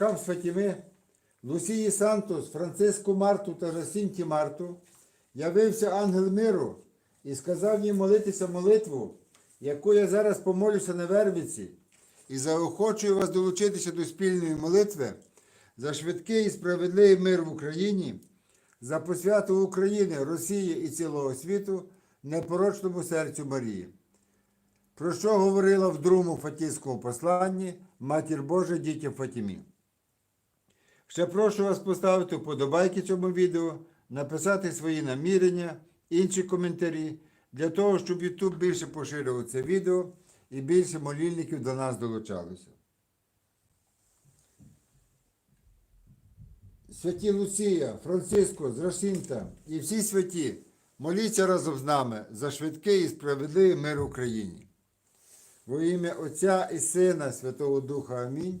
З Фатіми, Лусії Сантос, Франциску Марту та Жасінті Марту явився ангел миру і сказав їм молитися молитву, яку я зараз помолюся на Вервиці, і заохочую вас долучитися до спільної молитви за швидкий і справедливий мир в Україні, за посвяту України, Росії і цілого світу, непорочному серцю Марії. Про що говорила в другому Фатійському посланні Матір Божа дітям Фатімі. Ще прошу вас поставити вподобайки цьому відео, написати свої намірення, інші коментарі, для того, щоб YouTube більше поширював це відео і більше молільників до нас долучалося. Святі Луція, Франциско, Зрашинта і всі святі, моліться разом з нами за швидкий і справедливий мир Україні. Во ім'я Отця і Сина Святого Духа Амінь.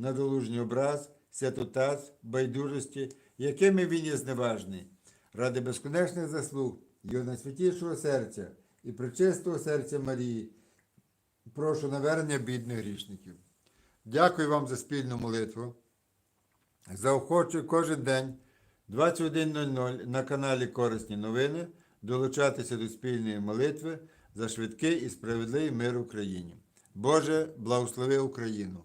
надолужній образ, святотаз, байдужості, якими він є зневажний, ради безконечних заслуг Його найсвятішого серця і причистого серця Марії, прошу навернення бідних грішників. Дякую вам за спільну молитву. Заохочую кожен день 21.00 на каналі Корисні новини долучатися до спільної молитви за швидкий і справедливий мир в Україні. Боже, благослови Україну!